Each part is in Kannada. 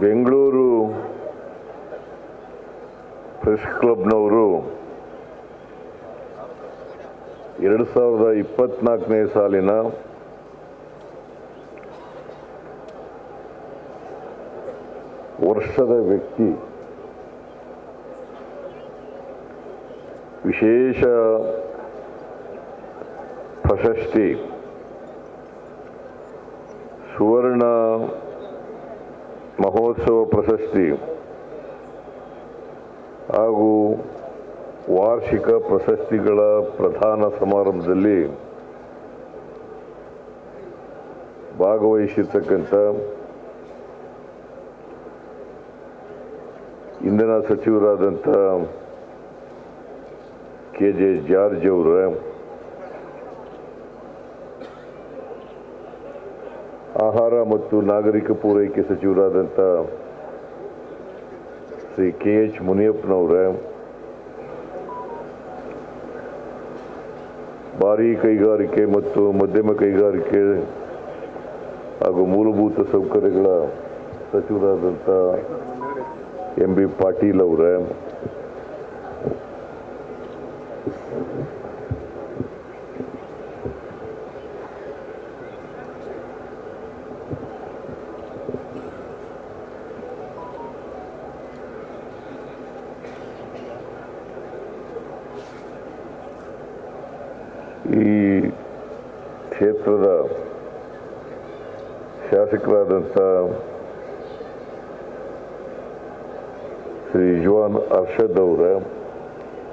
ಬೆಂಗಳೂರು ಪ್ರೆಸ್ ಕ್ಲಬ್ನವರು ಎರಡು ಸಾವಿರದ ಇಪ್ಪತ್ನಾಲ್ಕನೇ ಸಾಲಿನ ವರ್ಷದ ವ್ಯಕ್ತಿ ವಿಶೇಷ ಪ್ರಶಸ್ತಿ ಸುವರ್ಣ ಮಹೋತ್ಸವ ಪ್ರಶಸ್ತಿ ಹಾಗೂ ವಾರ್ಷಿಕ ಪ್ರಶಸ್ತಿಗಳ ಪ್ರಧಾನ ಸಮಾರಂಭದಲ್ಲಿ ಭಾಗವಹಿಸಿರ್ತಕ್ಕಂಥ ಇಂಧನ ಸಚಿವರಾದಂಥ ಕೆ ಜೆ ಜಾರ್ಜ್ ಅವರ ಆಹಾರ ಮತ್ತು ನಾಗರಿಕ ಪೂರೈಕೆ ಸಚಿವರಾದಂಥ ಶ್ರೀ ಕೆ ಎಚ್ ಮುನಿಯಪ್ಪನವರ, ಭಾರೀ ಕೈಗಾರಿಕೆ ಮತ್ತು ಮಧ್ಯಮ ಕೈಗಾರಿಕೆ ಹಾಗೂ ಮೂಲಭೂತ ಸೌಕರ್ಯಗಳ ಸಚಿವರಾದಂಥ ಎಂ ಬಿ ಪಾಟೀಲ್ ಅವರ. ಈ ಕ್ಷೇತ್ರದ ಶಾಸಕರಾದಂಥ ಶ್ರೀ ಜುವಾನ್ ಅರ್ಷದ್ ಅವರ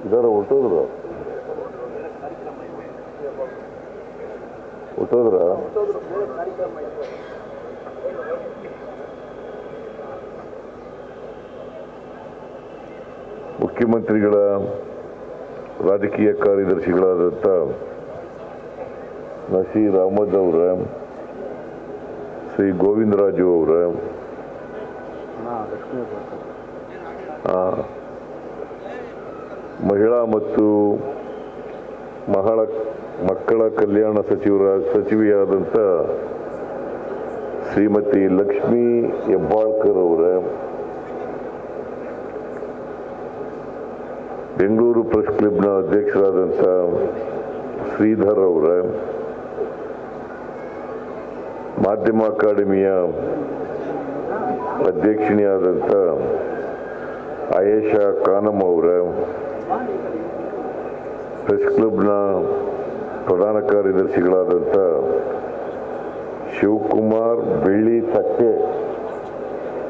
ಇದರ ಹೊಟ್ಟೋದ್ರ? ಹೊಟ್ಟೋದ್ರ? ಮುಖ್ಯಮಂತ್ರಿಗಳ ರಾಜಕೀಯ ಕಾರ್ಯದರ್ಶಿಗಳಾದಂಥ ನಸೀರ್ ರಾಮದ್ ಅವರ ಶ್ರೀ ಗೋವಿಂದರಾಜು ಅವರ. ಮಹಿಳಾ ಮತ್ತು ಮಹಳ ಮಕ್ಕಳ ಕಲ್ಯಾಣ ಸಚಿವರ ಸಚಿವೆಯಾದಂಥ ಶ್ರೀಮತಿ ಲಕ್ಷ್ಮೀ ಹೆಬ್ಬಾಳ್ಕರ್ ಅವರ. ಬೆಂಗಳೂರು ಪ್ರೆಸ್ ಕ್ಲಬ್ನ ಅಧ್ಯಕ್ಷರಾದಂಥ ಶ್ರೀಧರ್ ಅವರ. ಮಾಧ್ಯಮ ಅಕಾಡೆಮಿಯ ಅಧ್ಯಕ್ಷಿಣಿಯಾದಂಥ ಆಯೇಷಾ ಖಾನಮ್ ಅವರ, ಪ್ರೆಸ್ ಕ್ಲಬ್ನ ಪ್ರಧಾನ ಕಾರ್ಯದರ್ಶಿಗಳಾದಂಥ ಶಿವಕುಮಾರ್ ಬೆಳ್ಳಿ ತಟ್ಟೆ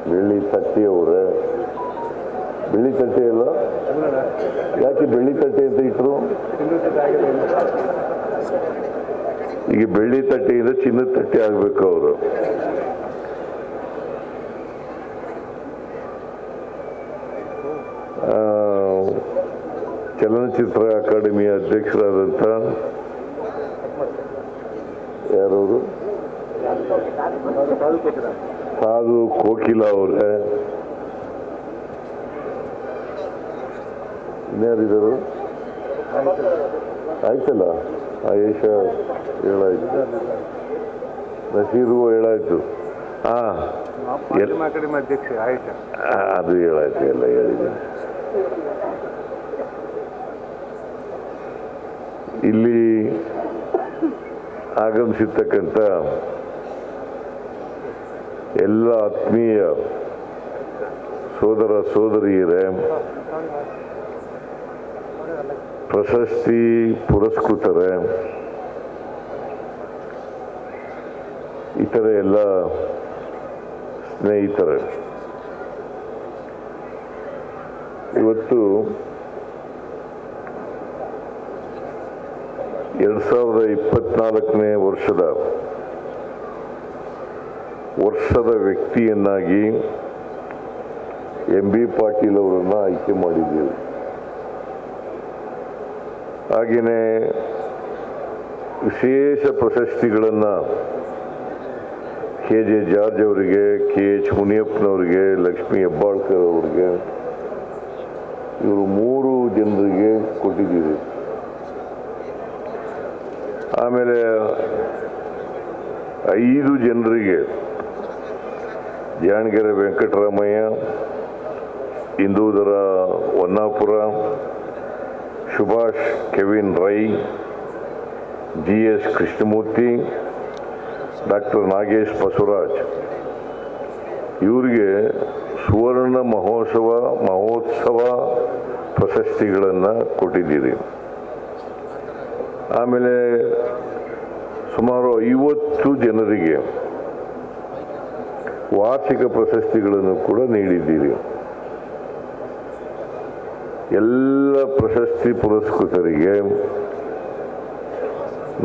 ಬೆಳ್ಳಿ ತಟ್ಟೆ ಅವರ. ಬೆಳ್ಳಿ ತಟ್ಟೆ ಅಲ್ಲ? ಯಾಕೆ ಬೆಳ್ಳಿ ತಟ್ಟೆ ಅಂತ ಇಟ್ಟರು ಈಗ ಬೆಳ್ಳಿ ತಟ್ಟೆಯಿಂದ ಚಿನ್ನದ ತಟ್ಟೆ ಆಗಬೇಕು ಅವರು. ಚಲನಚಿತ್ರ ಅಕಾಡೆಮಿಯ ಅಧ್ಯಕ್ಷರಾದಂಥ ಯಾರವರು? ಸಾಧು ಕೋಕಿಲ ಅವರೇ. ಇನ್ಯಾರಿದ್ದಾರೆ ಆಯ್ತಲ್ಲ? ಆಯೇಷ ಹೇಳಾಯ್ತು. ನಸೀರು ಹೇಳಾಯ್ತು. ಹಾ ಅದು ಹೇಳಾಯ್ತು ಎಲ್ಲ ಹೇಳಿದ್ದೀನಿ ಇಲ್ಲಿ ಆಗಮಿಸಿರ್ತಕ್ಕಂಥ ಎಲ್ಲ ಆತ್ಮೀಯ ಸೋದರ ಸೋದರಿಯರೇ ಪ್ರಶಸ್ತಿ ಪುರಸ್ಕೃತರೆ. ಇತರ ಎಲ್ಲ ಸ್ನೇಹಿತರೆ. ಇವತ್ತು ಎರಡು ಸಾವಿರದ ಇಪ್ಪತ್ನಾಲ್ಕನೇ ವರ್ಷದ ವರ್ಷದ ವ್ಯಕ್ತಿಯನ್ನಾಗಿ ಎಂ ಬಿ ಪಾಟೀಲ್ ಅವರನ್ನು ಆಯ್ಕೆ ಮಾಡಿದ್ದೀವಿ. ಹಾಗೆಯೇ ವಿಶೇಷ ಪ್ರಶಸ್ತಿಗಳನ್ನು ಕೆ ಜೆ ಜಾರ್ಜ್ ಅವರಿಗೆ, ಕೆ ಎಚ್ ಮುನಿಯಪ್ಪನವರಿಗೆ, ಲಕ್ಷ್ಮೀ ಹೆಬ್ಬಾಳ್ಕರ್ ಅವರಿಗೆ, ಇವರು ಮೂರು ಜನರಿಗೆ ಕೊಟ್ಟಿದ್ದೀವಿ ಆಮೇಲೆ ಐದು ಜನರಿಗೆ Janagere Venkataramaiah, Indudhara Honnapura Subhash, Kevin Rai, G S Krishnamurthy, doctor Nagesh Basavaraj. ಇವರಿಗೆ ಸುವರ್ಣ ಮಹೋತ್ಸವ ಮಹೋತ್ಸವ ಪ್ರಶಸ್ತಿಗಳನ್ನು ಕೊಟ್ಟಿದ್ದೀರಿ. ಆಮೇಲೆ ಸುಮಾರು ಐವತ್ತು ಜನರಿಗೆ ವಾರ್ಷಿಕ ಪ್ರಶಸ್ತಿಗಳನ್ನು ಕೂಡ ನೀಡಿದ್ದೀರಿ. ಎಲ್ಲ ಪ್ರಶಸ್ತಿ ಪುರಸ್ಕೃತರಿಗೆ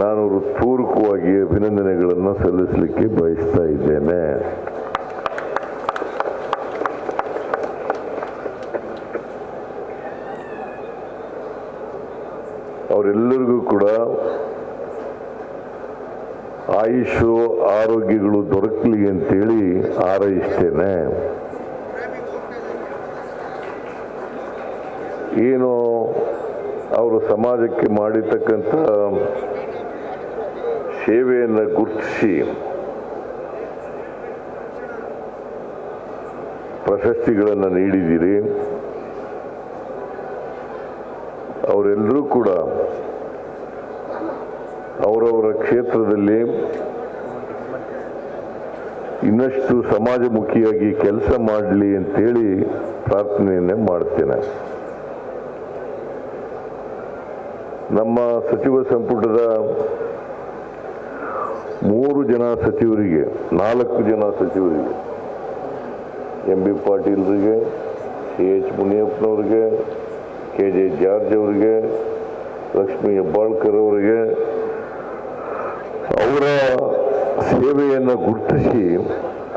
ನಾನು ಹೃತ್ಪೂರ್ವಕವಾಗಿ ಅಭಿನಂದನೆಗಳನ್ನು ಸಲ್ಲಿಸಲಿಕ್ಕೆ ಬಯಸ್ತಾ ಇದ್ದೇನೆ. ಅವರೆಲ್ಲರಿಗೂ ಕೂಡ ಆಯುಷು, ಆರೋಗ್ಯಗಳು ದೊರಕಲಿ ಅಂತೇಳಿ ಹಾರೈಸ್ತೇನೆ. ಏನು ಅವರು ಸಮಾಜಕ್ಕೆ ಮಾಡಿರ್ತಕ್ಕಂಥ ಸೇವೆಯನ್ನು ಗುರುತಿಸಿ ಪ್ರಶಸ್ತಿಗಳನ್ನು ನೀಡಿದ್ದೀರಿ. ಅವರೆಲ್ಲರೂ ಕೂಡ ಅವರವರ ಕ್ಷೇತ್ರದಲ್ಲಿ ಇನ್ನಷ್ಟು ಸಮಾಜಮುಖಿಯಾಗಿ ಕೆಲಸ ಮಾಡಲಿ ಅಂತೇಳಿ ಪ್ರಾರ್ಥನೆಯನ್ನೇ ಮಾಡ್ತೇನೆ. ನಮ್ಮ ಸಚಿವ ಸಂಪುಟದ ಮೂರು ಜನ ಸಚಿವರಿಗೆ, ನಾಲ್ಕು ಜನ ಸಚಿವರಿಗೆ ಎಂ ಬಿ ಪಾಟೀಲ್ರಿಗೆ, ಕೆ ಎಚ್ ಮುನಿಯಪ್ಪನವ್ರಿಗೆ, ಕೆ ಜೆ ಜಾರ್ಜ್ ಅವರಿಗೆ, ಲಕ್ಷ್ಮೀ ಹೆಬ್ಬಾಳ್ಕರ್ ಅವರಿಗೆ ಅವರ ಸೇವೆಯನ್ನು ಗುರುತಿಸಿ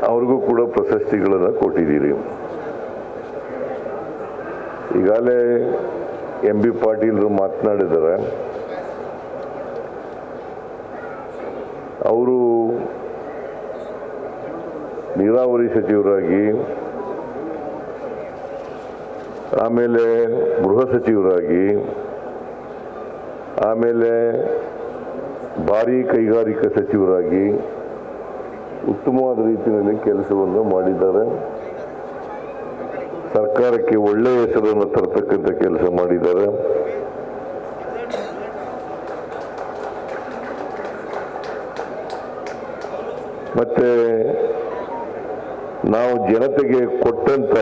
ಅವ್ರಿಗೂ ಕೂಡ ಪ್ರಶಸ್ತಿಗಳನ್ನು ಕೊಟ್ಟಿದ್ದೀರಿ. ಈಗಾಗಲೇ ಎಂ ಬಿ ಪಾಟೀಲ್ರು ಮಾತನಾಡಿದ್ದಾರೆ. ಅವರು ನೀರಾವರಿ ಸಚಿವರಾಗಿ, ಆಮೇಲೆ ಗೃಹ ಸಚಿವರಾಗಿ, ಆಮೇಲೆ ಭಾರಿ ಕೈಗಾರಿಕಾ ಸಚಿವರಾಗಿ ಉತ್ತಮವಾದ ರೀತಿಯಲ್ಲಿ ಕೆಲಸವನ್ನು ಮಾಡಿದ್ದಾರೆ. ಸರ್ಕಾರಕ್ಕೆ ಒಳ್ಳೆಯ ಹೆಸರನ್ನು ತರತಕ್ಕಂಥ ಕೆಲಸ ಮಾಡಿದ್ದಾರೆ. ಮತ್ತೆ ನಾವು ಜನತೆಗೆ ಕೊಟ್ಟಂತ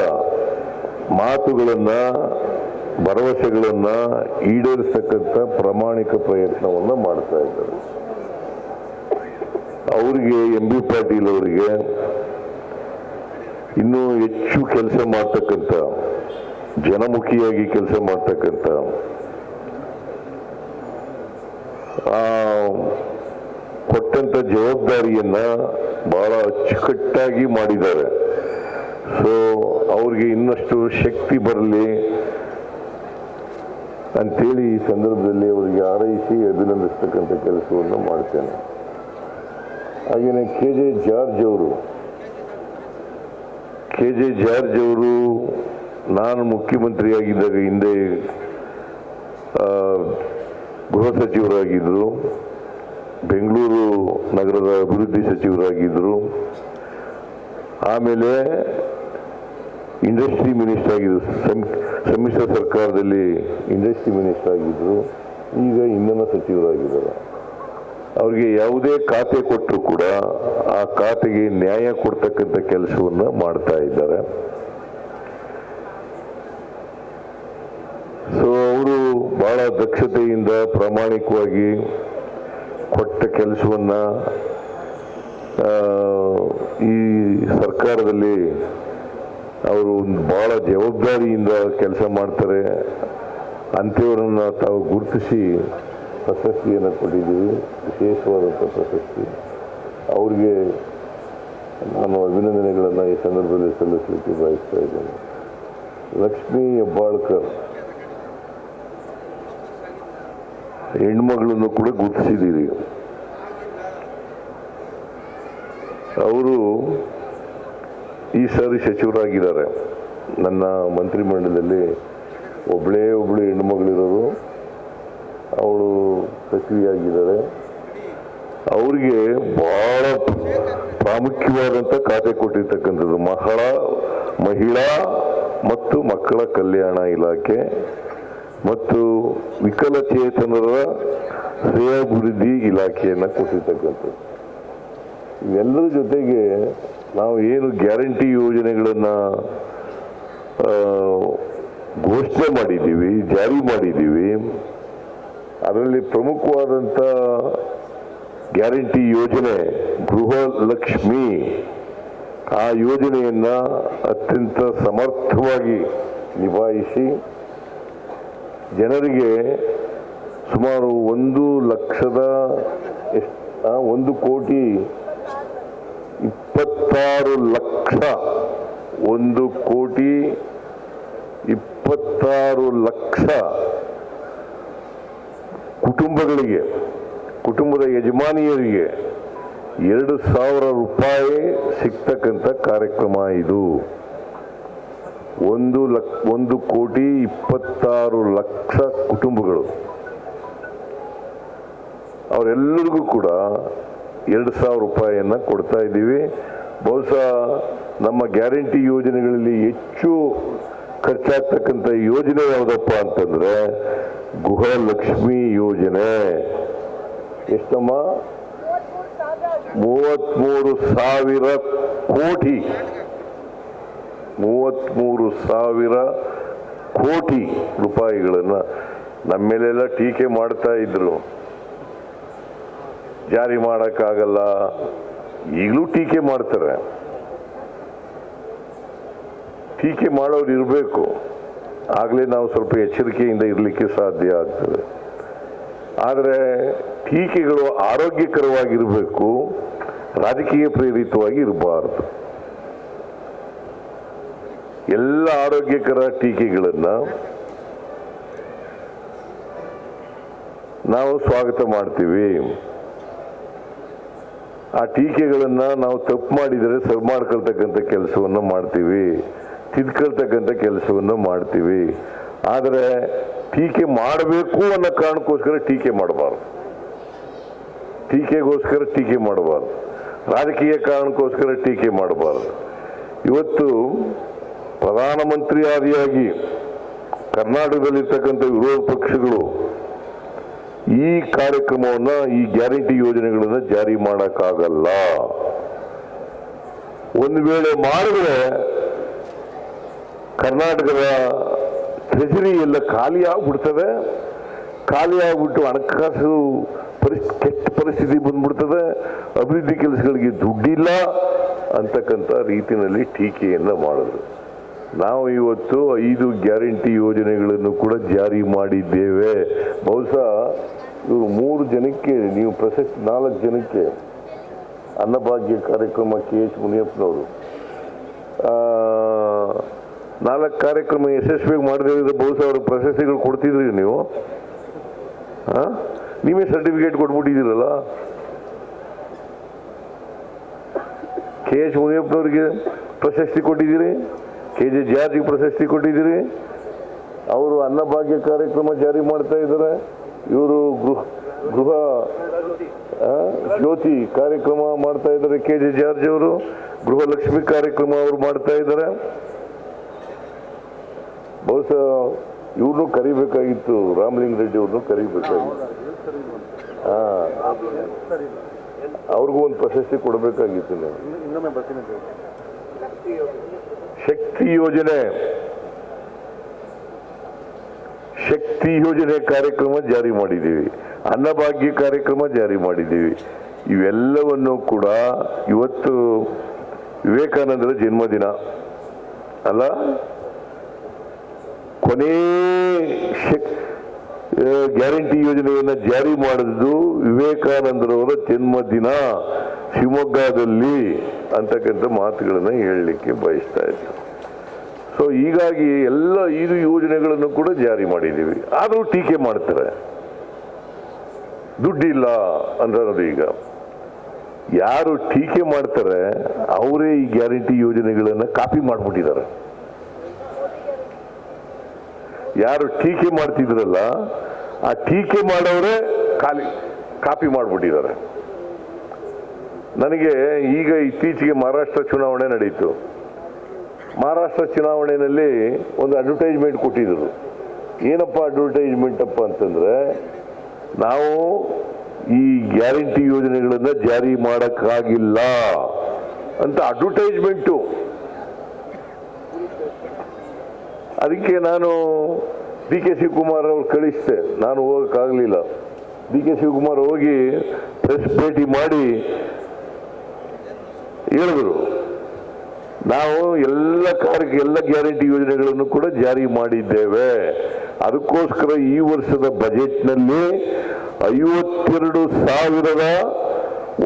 ಮಾತುಗಳನ್ನ, ಭರವಸೆಗಳನ್ನ ಈಡೇರಿಸ್ತಕ್ಕಂಥ ಪ್ರಾಮಾಣಿಕ ಪ್ರಯತ್ನವನ್ನು ಮಾಡ್ತಾ ಇದ್ದಾರೆ. ಅವರಿಗೆ ಎಂ ಬಿ ಪಾಟೀಲ್ ಅವರಿಗೆ ಇನ್ನೂ ಹೆಚ್ಚು ಕೆಲಸ ಮಾಡ್ತಕ್ಕಂಥ ಜನಮುಖಿಯಾಗಿ ಕೆಲಸ ಮಾಡ್ತಕ್ಕಂಥ ಆ, ಕೊಟ್ಟಂತ ಜವಾಬ್ದಾರಿಯನ್ನ ಬಹಳ ಅಚ್ಚುಕಟ್ಟಾಗಿ ಮಾಡಿದ್ದಾರೆ. ಸೊ ಅವ್ರಿಗೆ ಇನ್ನಷ್ಟು ಶಕ್ತಿ ಬರಲಿ ಅಂತೇಳಿ ಈ ಸಂದರ್ಭದಲ್ಲಿ ಅವರಿಗೆ ಆರೈಸಿ ಅಭಿನಂದಿಸ್ತಕ್ಕಂಥ ಕೆಲಸವನ್ನು ಮಾಡ್ತೇನೆ. ಹಾಗೆಯೇ ಕೆ ಜೆ ಜಾರ್ಜ್ ಅವರು ಕೆ ಜೆ ಜಾರ್ಜ್ ಅವರು ನಾನು ಮುಖ್ಯಮಂತ್ರಿಯಾಗಿದ್ದಾಗ ಹಿಂದೆ ಗೃಹ ಸಚಿವರಾಗಿದ್ದರು. ಬೆಂಗಳೂರು ನಗರದ ಅಭಿವೃದ್ಧಿ ಸಚಿವರಾಗಿದ್ದರು. ಆಮೇಲೆ ಇಂಡಸ್ಟ್ರಿ ಮಿನಿಸ್ಟರ್ ಆಗಿದ್ದರು. ಸಮ್- ಸಮ್ಮಿಶ್ರ ಸರ್ಕಾರದಲ್ಲಿ ಇಂಡಸ್ಟ್ರಿ ಮಿನಿಸ್ಟರ್ ಆಗಿದ್ದರು. ಈಗ ಇಂಧನ ಸಚಿವರಾಗಿದ್ದಾರೆ. ಅವ್ರಿಗೆ ಯಾವುದೇ ಖಾತೆ ಕೊಟ್ಟರು ಕೂಡ ಆ ಖಾತೆಗೆ ನ್ಯಾಯ ಕೊಡ್ತಕ್ಕಂಥ ಕೆಲಸವನ್ನು ಮಾಡ್ತಾ ಇದ್ದಾರೆ. ಸೊ ಅವರು ಬಹಳ ದಕ್ಷತೆಯಿಂದ ಪ್ರಾಮಾಣಿಕವಾಗಿ ಕೊಟ್ಟ ಕೆಲಸವನ್ನ ಈ ಸರ್ಕಾರದಲ್ಲಿ ಅವರು ಬಹಳ ಜವಾಬ್ದಾರಿಯಿಂದ ಕೆಲಸ ಮಾಡ್ತಾರೆ. ಅಂಥವ್ರನ್ನ ತಾವು ಗುರುತಿಸಿ ಪ್ರಶಸ್ತಿಯನ್ನು ಕೊಟ್ಟಿದ್ದೀವಿ, ವಿಶೇಷವಾದಂಥ ಪ್ರಶಸ್ತಿ. ಅವ್ರಿಗೆ ನಾನು ಅಭಿನಂದನೆಗಳನ್ನು ಈ ಸಂದರ್ಭದಲ್ಲಿ ಸಲ್ಲಿಸಲಿಕ್ಕೆ ಬಯಸ್ತಾ ಇದ್ದೇನೆ. ಲಕ್ಷ್ಮೀ ಹೆಬ್ಬಾಳ್ಕರ್ ಹೆಣ್ಮಗಳನ್ನು ಕೂಡ ಗುರುತಿಸಿದ್ದೀರಿ. ಅವರು ಈ ಸಾರಿ ಸಚಿವರಾಗಿದ್ದಾರೆ. ನನ್ನ ಮಂತ್ರಿಮಂಡಲದಲ್ಲಿ ಒಬ್ಬಳೇ ಒಬ್ಬಳು ಹೆಣ್ಮಗಳಿರೋರು ಅವಳು ಸಚಿವೆಯಾಗಿದ್ದಾಳೆ ಅವರಿಗೆ ಬಹಳ ಪ್ರಾಮುಖ್ಯವಾದಂಥ ಖಾತೆ ಕೊಟ್ಟಿರ್ತಕ್ಕಂಥದ್ದು ಮಹಳ ಮಹಿಳಾ ಮತ್ತು ಮಕ್ಕಳ ಕಲ್ಯಾಣ ಇಲಾಖೆ ಮತ್ತು ವಿಕಲಚೇತನರ ಶ್ರೇಯಾಭಿವೃದ್ಧಿ ಇಲಾಖೆಯನ್ನು ಕೊಟ್ಟಿರ್ತಕ್ಕಂಥದ್ದು. ಇವೆಲ್ಲರ ಜೊತೆಗೆ ನಾವು ಏನು ಗ್ಯಾರಂಟಿ ಯೋಜನೆಗಳನ್ನು ಘೋಷಣೆ ಮಾಡಿದ್ದೀವಿ, ಜಾರಿ ಮಾಡಿದ್ದೀವಿ ಅದರಲ್ಲಿ ಪ್ರಮುಖವಾದಂಥ ಗ್ಯಾರಂಟಿ ಯೋಜನೆ ಗೃಹ ಲಕ್ಷ್ಮಿ ಆ ಯೋಜನೆಯನ್ನು ಅತ್ಯಂತ ಸಮರ್ಥವಾಗಿ ನಿಭಾಯಿಸಿ ಜನರಿಗೆ ಸುಮಾರು ಒಂದು ಲಕ್ಷದ ಒಂದು ಕೋಟಿ ಇಪ್ಪತ್ತಾರು ಲಕ್ಷ ಒಂದು ಕೋಟಿ ಇಪ್ಪತ್ತಾರು ಲಕ್ಷ ಕುಟುಂಬಗಳಿಗೆ, ಕುಟುಂಬದ ಯಜಮಾನಿಯರಿಗೆ ಎರಡು ಸಾವಿರ ರೂಪಾಯಿ ಸಿಗ್ತಕ್ಕಂಥ ಕಾರ್ಯಕ್ರಮ ಇದು. ಒಂದು ಲಕ್, ಒಂದು ಕೋಟಿ ಇಪ್ಪತ್ತಾರು ಲಕ್ಷ ಕುಟುಂಬಗಳು. ಅವರೆಲ್ಲರಿಗೂ ಕೂಡ ಎರಡು ಸಾವಿರ ರೂಪಾಯಿಯನ್ನು ಕೊಡ್ತಾ ಇದ್ದೀವಿ. ಬಹುಶಃ ನಮ್ಮ ಗ್ಯಾರಂಟಿ ಯೋಜನೆಗಳಲ್ಲಿ ಹೆಚ್ಚು ಖರ್ಚಾಗ್ತಕ್ಕಂಥ ಯೋಜನೆ ಯಾವುದಪ್ಪ ಅಂತಂದ್ರೆ ಗೃಹಲಕ್ಷ್ಮಿ ಯೋಜನೆ. ಎಷ್ಟಮ್ಮ? ಮೂವತ್ಮೂರು ಸಾವಿರ ಕೋಟಿ. ಮೂವತ್ಮೂರು ಸಾವಿರ ಕೋಟಿ ರೂಪಾಯಿಗಳನ್ನು ನಮ್ಮ ಮೇಲೆಲ್ಲ ಟೀಕೆ ಮಾಡ್ತಾ ಇದ್ರು. ಜಾರಿ ಮಾಡೋಕ್ಕಾಗಲ್ಲ. ಈಗಲೂ ಟೀಕೆ ಮಾಡ್ತಾರೆ. ಟೀಕೆ ಮಾಡೋರು ಇರಬೇಕು ಆಗಲೇ ನಾವು ಸ್ವಲ್ಪ ಎಚ್ಚರಿಕೆಯಿಂದ ಇರಲಿಕ್ಕೆ ಸಾಧ್ಯ ಆಗ್ತದೆ. ಆದರೆ ಟೀಕೆಗಳು ಆರೋಗ್ಯಕರವಾಗಿರಬೇಕು, ರಾಜಕೀಯ ಪ್ರೇರಿತವಾಗಿ ಇರಬಾರ್ದು. ಎಲ್ಲ ಆರೋಗ್ಯಕರ ಟೀಕೆಗಳನ್ನು ನಾವು ಸ್ವಾಗತ ಮಾಡ್ತೀವಿ. ಆ ಟೀಕೆಗಳನ್ನು ನಾವು ತಪ್ಪು ಮಾಡಿದರೆ ಸರಿ ಮಾಡ್ಕೊಳ್ತಕ್ಕಂಥ ಕೆಲಸವನ್ನು ಮಾಡ್ತೀವಿ. ತಿದ್ಕೊಳ್ತಕ್ಕಂಥ ಕೆಲಸವನ್ನು ಮಾಡ್ತೀವಿ. ಆದರೆ ಟೀಕೆ ಮಾಡಬೇಕು ಅನ್ನೋ ಕಾರಣಕ್ಕೋಸ್ಕರ ಟೀಕೆ ಮಾಡಬಾರ್ದು. ಟೀಕೆಗೋಸ್ಕರ ಟೀಕೆ ಮಾಡಬಾರ್ದು. ರಾಜಕೀಯ ಕಾರಣಕ್ಕೋಸ್ಕರ ಟೀಕೆ ಮಾಡಬಾರ್ದು. ಇವತ್ತು ಪ್ರಧಾನಮಂತ್ರಿಯಾದಿಯಾಗಿ ಕರ್ನಾಟಕದಲ್ಲಿರ್ತಕ್ಕಂಥ ವಿರೋಧ ಪಕ್ಷಗಳು ಈ ಕಾರ್ಯಕ್ರಮವನ್ನು, ಈ ಗ್ಯಾರಂಟಿ ಯೋಜನೆಗಳನ್ನು ಜಾರಿ ಮಾಡೋಕ್ಕಾಗಲ್ಲ. ಒಂದು ವೇಳೆ ಮಾಡಿದ್ರೆ ಕರ್ನಾಟಕದ ಟ್ರೆಜರಿ ಎಲ್ಲ ಖಾಲಿ ಆಗ್ಬಿಡ್ತದೆ. ಖಾಲಿ ಹಣಕಾಸು ಪರಿಸ್ಥಿತಿ ಕೆಟ್ಟ ಪರಿಸ್ಥಿತಿ ಬಂದ್ಬಿಡ್ತದೆ. ಅಭಿವೃದ್ಧಿ ಕೆಲಸಗಳಿಗೆ ದುಡ್ಡಿಲ್ಲ ಅಂತಕ್ಕಂಥ ರೀತಿಯಲ್ಲಿ ಟೀಕೆಯನ್ನು ಮಾಡೋದು. ನಾವು ಇವತ್ತು ಐದು ಗ್ಯಾರಂಟಿ ಯೋಜನೆಗಳನ್ನು ಕೂಡ ಜಾರಿ ಮಾಡಿದ್ದೇವೆ. ಬಹುಶಃ ಇವರು ಮೂರು ಜನಕ್ಕೆ, ನೀವು ಪ್ರಶಸ್ತಿ ನಾಲ್ಕು ಜನಕ್ಕೆ ಅನ್ನಭಾಗ್ಯ ಕಾರ್ಯಕ್ರಮ ಕೆ ಎಚ್ ಮುನಿಯಪ್ಪನವರು ನಾಲ್ಕು ಕಾರ್ಯಕ್ರಮ ಯಶಸ್ವಿಯಾಗಿ ಮಾಡಿದ್ರೆ ಬಹುಶಃ ಅವ್ರಿಗೆ ಪ್ರಶಸ್ತಿಗಳು ಕೊಡ್ತಿದ್ರಿ ನೀವು. ಹಾಂ? ನೀವೇ ಸರ್ಟಿಫಿಕೇಟ್ ಕೊಟ್ಬಿಟ್ಟಿದ್ದೀರಲ್ಲ. ಕೆ ಎಚ್ ಮುನಿಯಪ್ಪನವ್ರಿಗೆ ಪ್ರಶಸ್ತಿ ಕೊಟ್ಟಿದ್ದೀರಿ. ಕೆ ಜೆ ಜಾರ್ಜಿಗೆ ಪ್ರಶಸ್ತಿ ಕೊಟ್ಟಿದ್ದೀರಿ. ಅವರು ಅನ್ನಭಾಗ್ಯ ಕಾರ್ಯಕ್ರಮ ಜಾರಿ ಮಾಡ್ತಾ ಇದ್ದಾರೆ. ಇವರು ಗೃಹ ಗೃಹ ಜ್ಯೋತಿ ಕಾರ್ಯಕ್ರಮ ಮಾಡ್ತಾ ಇದ್ದಾರೆ ಕೆ ಜೆ ಜಾರ್ಜ್ ಅವರು. ಗೃಹಲಕ್ಷ್ಮಿ ಕಾರ್ಯಕ್ರಮ ಅವರು ಮಾಡ್ತಾ ಇದ್ದಾರೆ. ಬಹುಶಃ ಇವ್ರನ್ನೂ ಕರಿಬೇಕಾಗಿತ್ತು ರಾಮಲಿಂಗ ರೆಡ್ಡಿ ಅವ್ರನ್ನೂ ಕರಿಬೇಕಾಗಿತ್ತು. ಹಾ. ಅವ್ರಿಗೂ ಒಂದು ಪ್ರಶಸ್ತಿ ಕೊಡಬೇಕಾಗಿತ್ತು ನಾವು. ಶಕ್ತಿ ಯೋಜನೆ. ಶಕ್ತಿ ಯೋಜನೆ ಕಾರ್ಯಕ್ರಮ ಜಾರಿ ಮಾಡಿದ್ದೀವಿ. ಅನ್ನಭಾಗ್ಯ ಕಾರ್ಯಕ್ರಮ ಜಾರಿ ಮಾಡಿದ್ದೀವಿ. ಇವೆಲ್ಲವನ್ನು ಕೂಡ ಇವತ್ತು ವಿವೇಕಾನಂದರ ಜನ್ಮದಿನ. ಅಲ್ಲ? ಕೊನೇ ಗ್ಯಾರಂಟಿ ಯೋಜನೆಯನ್ನು ಜಾರಿ ಮಾಡಿದ್ದು ವಿವೇಕಾನಂದರವರ ಜನ್ಮದಿನ ಶಿವಮೊಗ್ಗದಲ್ಲಿ ಅಂತಕ್ಕಂಥ ಮಾತುಗಳನ್ನು ಹೇಳಲಿಕ್ಕೆ ಬಯಸ್ತಾ ಇತ್ತು ಸೊ ಹೀಗಾಗಿ ಎಲ್ಲ ಐದು ಯೋಜನೆಗಳನ್ನು ಕೂಡ ಜಾರಿ ಮಾಡಿದ್ದೀವಿ. ಆದರೂ ಟೀಕೆ ಮಾಡ್ತಾರೆ. ದುಡ್ಡಿಲ್ಲ ಅನ್ನೋದು ಈಗ. ಯಾರು ಟೀಕೆ ಮಾಡ್ತಾರೆ, ಅವರೇ ಈ ಗ್ಯಾರಂಟಿ ಯೋಜನೆಗಳನ್ನು ಕಾಪಿ ಮಾಡಿಬಿಟ್ಟಿದ್ದಾರೆ. ಯಾರು ಟೀಕೆ ಮಾಡ್ತಿದ್ರಲ್ಲ, ಆ ಟೀಕೆ ಮಾಡೋರೇ ಖಾಲಿ ಕಾಪಿ ಮಾಡಿಬಿಟ್ಟಿದ್ದಾರೆ. ನನಗೆ ಈಗ ಇತ್ತೀಚೆಗೆ ಮಹಾರಾಷ್ಟ್ರ ಚುನಾವಣೆ ನಡೆಯಿತು ಮಹಾರಾಷ್ಟ್ರ ಚುನಾವಣೆಯಲ್ಲಿ ಒಂದು ಅಡ್ವರ್ಟೈಸ್ಮೆಂಟ್ ಕೊಟ್ಟಿದ್ರು ಏನಪ್ಪ ಅಡ್ವರ್ಟೈಸ್ಮೆಂಟ್ ಅಪ್ಪ ಅಂತಂದ್ರೆ, ನಾವು ಈ ಗ್ಯಾರಂಟಿ ಯೋಜನೆಗಳನ್ನು ಜಾರಿ ಮಾಡೋಕ್ಕಾಗಿಲ್ಲ ಅಂತ ಅಡ್ವರ್ಟೈಸ್ಮೆಂಟು ಅದಕ್ಕೆ ನಾನು ಡಿ ಕೆ ಶಿವಕುಮಾರ್ ಅವ್ರು ಕಳಿಸಿದೆ. ನಾನು ಹೋಗೋಕ್ಕಾಗಲಿಲ್ಲ. ಡಿ ಕೆ ಶಿವಕುಮಾರ್ ಹೋಗಿ ಪ್ರೆಸ್ ಭೇಟಿ ಮಾಡಿ ಹೇಳಿದ್ರು. ನಾವು ಎಲ್ಲ ಕಾರ್ಯಕ್ಕೆ ಎಲ್ಲ ಗ್ಯಾರಂಟಿ ಯೋಜನೆಗಳನ್ನು ಕೂಡ ಜಾರಿ ಮಾಡಿದ್ದೇವೆ. ಅದಕ್ಕೋಸ್ಕರ ಈ ವರ್ಷದ ಬಜೆಟ್ನಲ್ಲಿ ಐವತ್ತೆರಡು ಸಾವಿರದ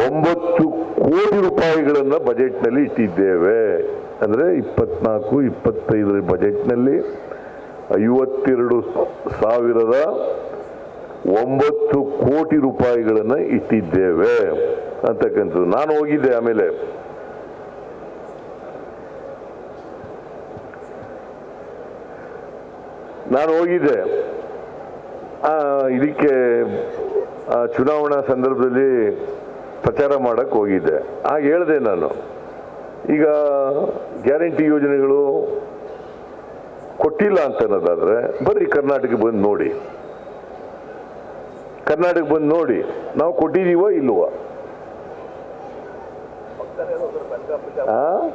ಒಂಬತ್ತು ಕೋಟಿ ರೂಪಾಯಿಗಳನ್ನು ಬಜೆಟ್ನಲ್ಲಿ ಇಟ್ಟಿದ್ದೇವೆ. ಅಂದರೆ ಇಪ್ಪತ್ನಾಲ್ಕು, ಇಪ್ಪತ್ತೈದರ ಬಜೆಟ್ನಲ್ಲಿ ಐವತ್ತೆರಡು ಸಾವಿರದ ಒಂಬತ್ತು ಕೋಟಿ ರೂಪಾಯಿಗಳನ್ನು ಇಟ್ಟಿದ್ದೇವೆ ಅಂತಕ್ಕಂಥದ್ದು. ನಾನು ಹೋಗಿದ್ದೆ ಆಮೇಲೆ. ನಾನು ಹೋಗಿದ್ದೆ. ಇದಕ್ಕೆ ಚುನಾವಣಾ ಸಂದರ್ಭದಲ್ಲಿ ಪ್ರಚಾರ ಮಾಡಕ್ಕೆ ಹೋಗಿದ್ದೆ. ಆಗ ಹೇಳಿದೆ ನಾನು. ಈಗ ಗ್ಯಾರಂಟಿ ಯೋಜನೆಗಳು ಕೊಟ್ಟಿಲ್ಲ ಅಂತ ಅನ್ನೋದಾದ್ರೆ ಬರೀ ಕರ್ನಾಟಕ ಬಂದು ನೋಡಿ. ಕರ್ನಾಟಕ ಬಂದು ನೋಡಿ. ನಾವು ಕೊಟ್ಟಿದೀವ ಇಲ್ವ? ಆ?